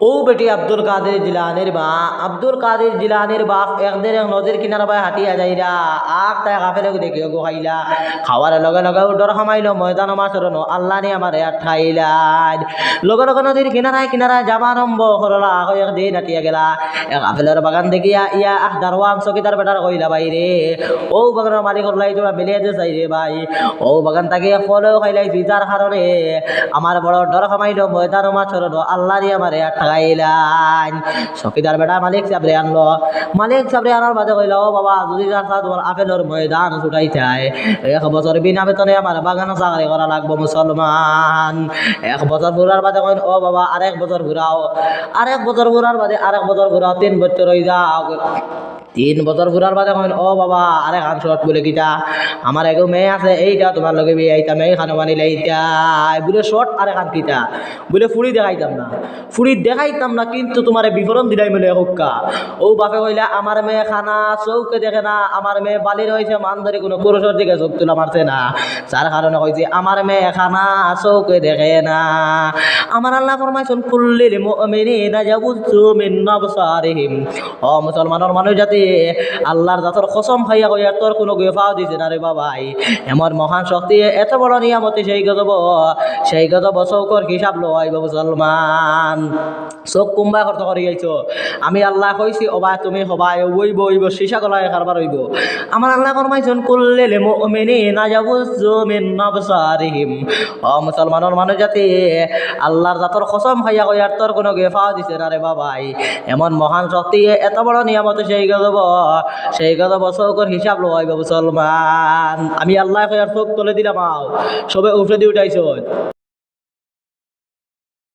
ও বেটি আব্দুল কাদের জিলানের বা, আব্দুল কাদের জিলানের বাপ একদিন এক নদীর কিনারা বাই হাঁটিয়া যাইরা আখ তাই কাফেলে দেখে গো খাইলা খাওয়ার লগে লগে ডর খামাইলো ময়দান সরণ আল্লাহ নি আমার ঠাইলাইন লগে লগে নদীর কিনারায় কিনারায় যাবা আরম্ভ করলা হয়ে একদিন হাঁটিয়া গেলা। এক আপেলের বাগান দেখিয়া ইয়া আহ দারওয়ান চকিদার বেটার কইলা বাইরে ও বাগানের মালিক হলাই তোরা মিলিয়ে দে চাই রে ভাই। ও বাগান তাকে ফলেও খাইলাইছি যার কারণে আমার বড় ডর খামাইলো ময়দান মাছ আল্লাহ দিয়ে আমার ঠাইলাইন চকিদার বেটা মালিক সাবরে আনলো। মালিক সাবরে আনার বাদে কইল, ও বাবা, যদি তোমার আপেলের ময়দান ছুটাই চাই এক বছর বিনা বেতনে আমার বাগান চাকরি করা লাগবো মুসলমান। এক বছর ঘুরার বাদে কইন, ও বাবা, আরেক বছর ঘুরাও, আরেক বছর ঘুরার বাদে আরেক বছর ঘুরাও, তিন বছর হয়ে যাও। তিন বছর ঘুরার বাদে কইন, ও বাবা, আরে খান শর্ট বলে কিটা? আমার এগো মেয়ে আছে, এইটা তোমার লগে বিয়ে আইতাম এই খানো মানিলে এইটা বলে শর্ট আরে খান কিটা? বলে, ফুড়ি দেখাইতাম না। ফুড়ি দেখাইতাম না, কিন্তু তোমার বিবরণ দিলাই মিলে হুক্কা। ও বাপে কইলা, আমার মেয়ে খানা, চৌকে দেখে না, আমার মেয়ে বালি রয়েছে মান ধরে কোনো পুরুষের দিকে চোখ তুলা মারছে না। যার কারণে কইছে, আমার মেয়ে খানা, চৌকে দেখে না। আমার আল্লাহ ফরমাইছেন, কুল্লিল মুমিনিনা ইয়াগুযু মিন আবসারিহিম। ও মুসলমানের মানুষ জাতি, আল্লাহর জাতর কসম খাইয়া কইয়া তোর কোনো গেফাও দিছে না রে বাবাই। এমন মহান শক্তি, এত বড় নিয়ামতি, সেই গজব সেই গজব চৌকর হিসাব লইব মুসলমান। চোখ কুম্বা খরচ করি গেছো আমি আল্লাহ কইছি, অবা তুমি হবাই ওইব ওইব সীসা গলায় কারবার হইব। আমার আল্লাহ ফরমাইছেন কুল্লিল মুমিনিনা ইয়াগুযু মিন আবসারিহিম ও মুসলমানের মানুষ জাতি আল্লাহর জাতর কসম খাইয়া কইয়ার তোর কোনো গেফাও দিছে না রে বাবাই। এমন মহান শক্তি, এত বড় নিয়ামত সেই গজব সেই গজব চৌকর হিসাব লইব মুসলমান আমি আল্লাহ কইয়ার চোখ তুলে দিলাম আও। সবে উফরে দিয়ে উঠাইছ।